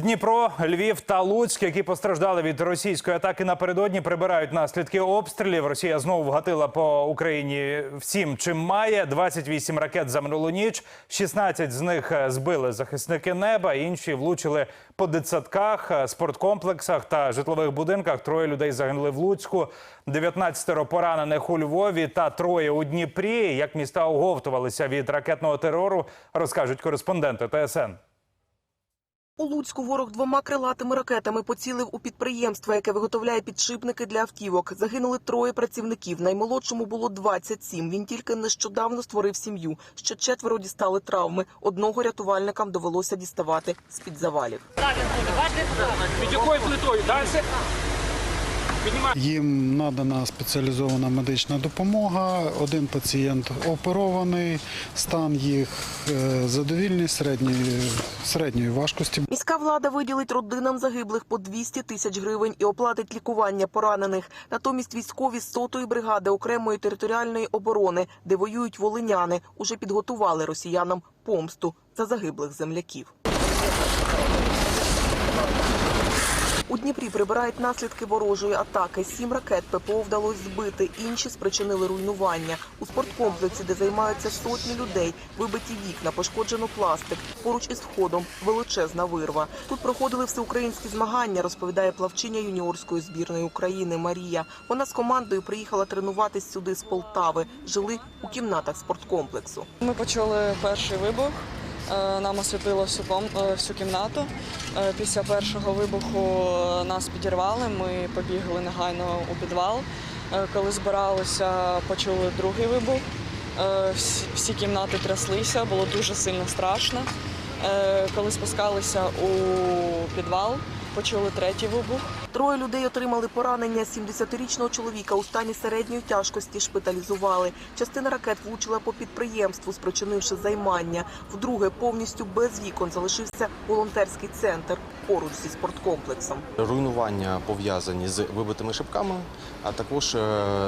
Дніпро, Львів та Луцьк, які постраждали від російської атаки напередодні, прибирають наслідки обстрілів. Росія знову вгатила по Україні всім, чим має. 28 ракет за минулу ніч. 16 з них е, збили захисники неба. Інші влучили по дитсадках, е, спорткомплексах та житлових будинках. Троє людей загинули в Луцьку, 19 поранених у Львові та троє у Дніпрі. Як міста оговтувалися від ракетного терору, розкажуть кореспонденти ТСН. У Луцьку ворог двома крилатими ракетами поцілив у підприємство, яке виготовляє підшипники для автівок. Загинули троє працівників. Наймолодшому було 27. Він тільки нещодавно створив сім'ю. Ще четверо дістали травми. Одного рятувальникам довелося діставати з-під завалів. Під якою плитою? Далі? Їм надана спеціалізована медична допомога. Один пацієнт оперований, стан їх е, задовільний середньої, середньої важкості. Міська влада виділить родинам загиблих по 200 тисяч гривень і оплатить лікування поранених. Натомість військові з сотої бригади окремої територіальної оборони, де воюють волиняни, уже підготували росіянам помсту за загиблих земляків. У Дніпрі прибирають наслідки ворожої атаки. Сім ракет ППО вдалося збити, інші спричинили руйнування. У спорткомплексі, де займаються сотні людей, вибиті вікна, пошкоджено пластик. Поруч із входом величезна вирва. Тут проходили всеукраїнські змагання, розповідає плавчиня юніорської збірної України Марія. Вона з командою приїхала тренуватись сюди з Полтави. Жили у кімнатах спорткомплексу. Ми почули перший вибух. Е, Нам освітлило всю е, всю кімнату. Е, Після першого вибуху нас підірвали. Ми побігли негайно у підвал. Коли збиралися, почули другий вибух. Всі, кімнати тряслися, було дуже сильно страшно. Коли спускалися у підвал, почули третій вибух. Троє людей отримали поранення. 70-річного чоловіка у стані середньої тяжкості шпиталізували. Частина ракет влучила по підприємству, спричинивши займання. Вдруге, повністю без вікон залишився волонтерський центр поруч зі спорткомплексом. Руйнування пов'язані з вибитими шибками, а також е,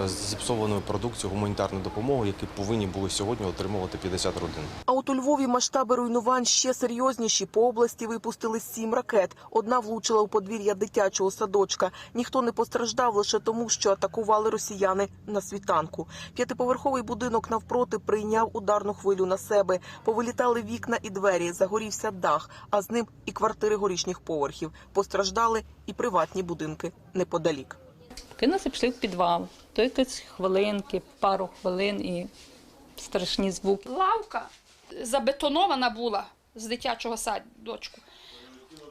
з зіпсованою продукцією гуманітарної допомоги, які повинні були сьогодні отримувати 50 родин. А от у Львові масштаби руйнувань ще серйозніші. По області випустили сім ракет. Одна влучила у подвір'я дитячого садочка. Ніхто не постраждав лише тому, що атакували росіяни на світанку. П'ятиповерховий будинок навпроти прийняв ударну хвилю на себе. Повилітали вікна і двері, загорівся дах, а з ним і квартири горішніх поверхів. Постраждали і приватні будинки неподалік. Кинулися, пішли в підвал. То якісь хвилинки, пару хвилин і страшні звуки. лавка забетонована була з дитячого садочку.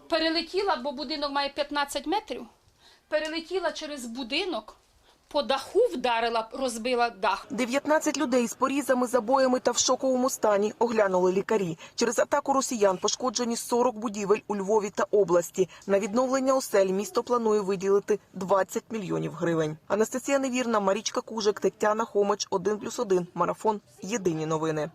Перелетіла, бо будинок має 15 метрів. Перелетіла через будинок, по даху вдарила, розбила дах. 19 людей з порізами, забоями та в шоковому стані оглянули лікарі. Через атаку росіян пошкоджені 40 будівель у Львові та області. На відновлення осель місто планує виділити 20 мільйонів гривень. Анастасія Невірна, Марічка Кужик, Тетяна Хомич, 1+,1, Марафон. Єдині новини.